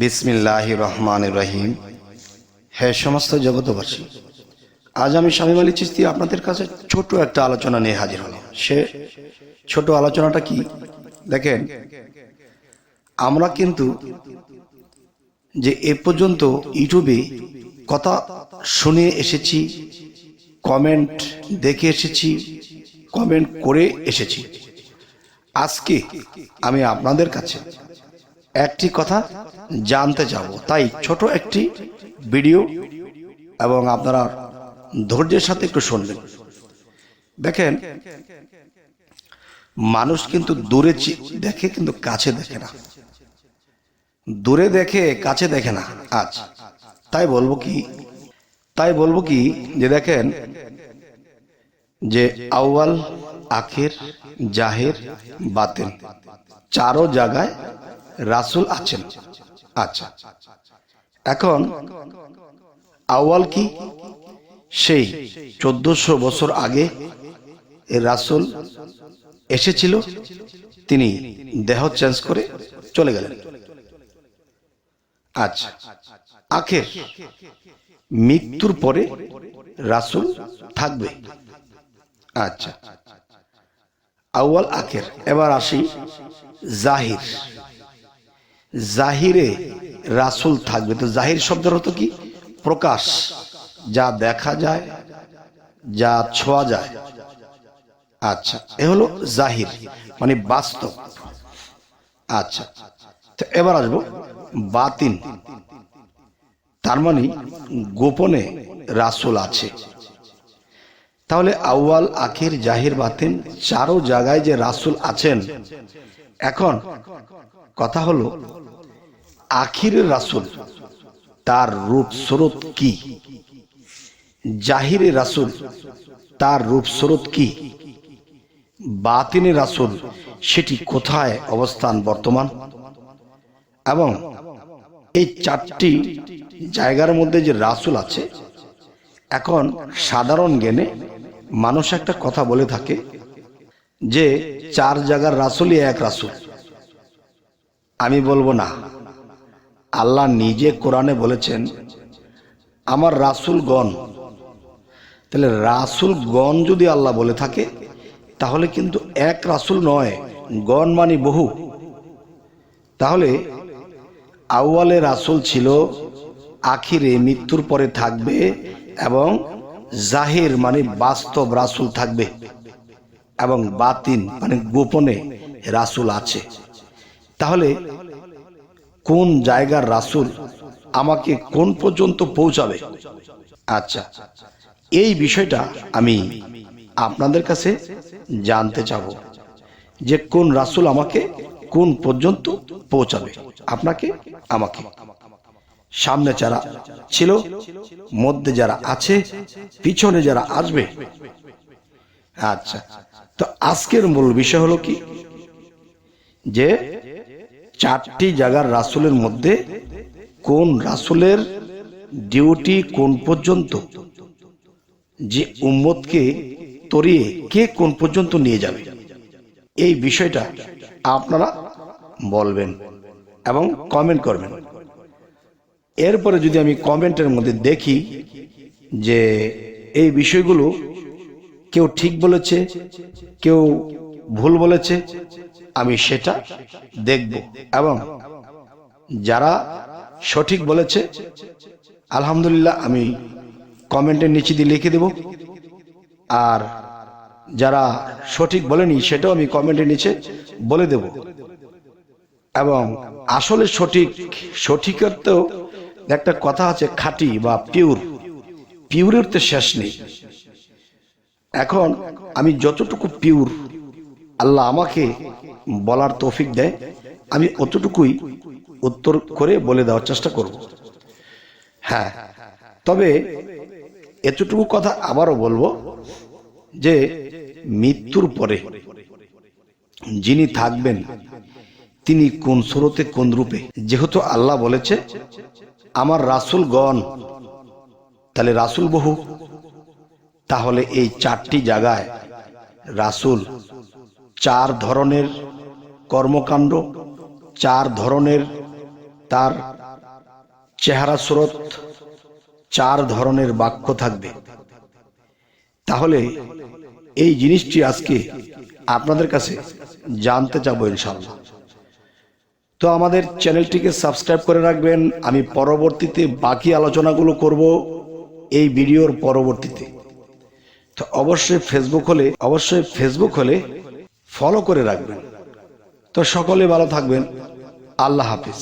বিসমিল্লাহ রহমান রহিম। হে সমস্ত জগতবাসী আজ আমি স্বামী আলী চিস্তি আপনাদের কাছে ছোট একটা আলোচনা নিয়ে হাজির হলাম। সে ছোট আলোচনাটা কি? দেখেন, আমরা কিন্তু যে এ পর্যন্ত ইউটিউবে কথা শুনে এসেছি কমেন্ট দেখে এসেছি কমেন্ট করে এসেছি। আজকে আমি আপনাদের কাছে একটি কথা জানতে যাব। তাই ছোট একটি ভিডিও এবং আপনারা ধৈর্যের সাথে একটু শুনবেন। দেখেন, মানুষ কিন্তু দূরে দেখে কিন্তু কাছে দেখে না। দূরে দেখে কাছে দেখে না আজ। তাই বলব কি, তাই বলব কি যে দেখেন, যে আউয়াল, আখের, জাহের, বাতেন, চারো জায়গায় রাসুল আছেন। আচ্ছা। এখন আউয়াল কি? সেই চোদ্দশো বছর আগে রাসুল এসেছিল, তিনি দেহ চেঞ্জ করে চলে গেলেন। আচ্ছা। আখের মৃত্যুর পরে রাসুল থাকবে। আচ্ছা। আউয়াল আখের। এবার আসি জাহির। জাহিরে রাসুল থাকবে। তো জাহির শব্দের অর্থ কি? প্রকাশ। যা দেখা যায়, যা ছোঁয়া যায়। আচ্ছা এ হলো জাহির মানে বাস্তব। আচ্ছা তো এবার আসব বাতিন তার মানে গোপনে রাসুল আছে। তাহলে আউয়াল, আখির, জাহির, বাতিন চারো জায়গায় যে রাসুল আছেন। এখন কথা হলো, আখিরের রাসুল তার রূপ স্রোত কি? জাহিরে রাসুল তার রূপ স্রোত কি? বাতিনে রাসুল সেটি কোথায় অবস্থান বর্তমান? এবং এই চারটি জায়গার মধ্যে যে রাসুল আছে এখন সাধারণ জ্ঞানে মানুষ একটা কথা বলে থাকে যে চার জায়গার রাসুলই এক রাসুল। আমি বলব না। আল্লাহ নিজে কোরআনে বলেছেন, আমার রাসুল গণ তাহলে রাসুল গণ যদি আল্লাহ বলে থাকে, তাহলে কিন্তু এক রাসুল নয়, গণ মানে বহু। তাহলে আউয়ালে রাসুল ছিল, আখিরে মৃত্যুর পরে থাকবে এবং জাহির মানে বাস্তব রাসুল থাকবে এবং বাতিন মানে গোপনে রাসুল আছে। তাহলে কোন জায়গার রাসুল আমাকে কোন পর্যন্ত পৌঁছাবে? আচ্ছা এই বিষয়টা আমি আপনাদের কাছে জানতে চাব যে কোন রাসুল আমাকে কোন পর্যন্ত পৌঁছাবে? আপনাকে, আমাকে। সামনে যারা ছিল, মধ্যে যারা আছে, পিছনে যারা আসবে। আচ্ছা তো আজকের মূল বিষয় হলো কি? যে চারটি জায়গার রাসুলের মধ্যে কোন রাসুলের ডিউটি কোন পর্যন্ত? যে উম্মতকে তরিয়ে কে কোন পর্যন্ত নিয়ে যাবে? এই বিষয়টা আপনারা বলবেন এবং কমেন্ট করবেন। এরপরে যদি আমি কমেন্টের মধ্যে দেখি যে এই বিষয়গুলো কেউ ঠিক বলেছে, কেউ ভুল বলেছে, আমি সেটা দেখব। এবং যারা সঠিক বলেছে, আলহামদুলিল্লাহ আমি কমেন্টের নিচে দিয়ে লিখে দেব। আর যারা সঠিক বলেনি, সেটাও আমি কমেন্টের নিচে বলে দেব। এবং আসলে সঠিক সঠিকের তো একটা কথা আছে, খাঁটি বা পিওর। পিওরের তো শেষ নেই। এখন আমি যতটুকু পিওর, আল্লাহ আমাকে বলার তৌফিক দেয়, আমি অতটুকুই উত্তর করে বলে দেওয়ার চেষ্টা করব। হ্যাঁ তবে এতটুকু কথা আবারও বলব যে, মৃত্যুর পরে যিনি থাকবেন তিনি কোন স্রোতে কোন রূপে? যেহেতু আল্লাহ বলেছে, আমার রাসুল গণ তাহলে রাসুল বহু। তাহলে এই চারটি জায়গায় রাসুল চার ধরনের কর্মকাণ্ড, চার ধরনের তার চেহারা স্রোত, চার ধরনের বাক্য থাকবে। তাহলে এই জিনিসটি আজকে আপনাদের কাছে জানতে চাবো ইনশাল্লাহ তো আমাদের চ্যানেলটিকে সাবস্ক্রাইব করে রাখবেন। আমি পরবর্তীতে বাকি আলোচনাগুলো করব এই ভিডিওর পরবর্তীতে। তো অবশ্যই ফেসবুক হলে, অবশ্যই ফেসবুক হলে ফলো করে রাখবেন। তো সকলে ভালো থাকবেন। আল্লাহ হাফিজ।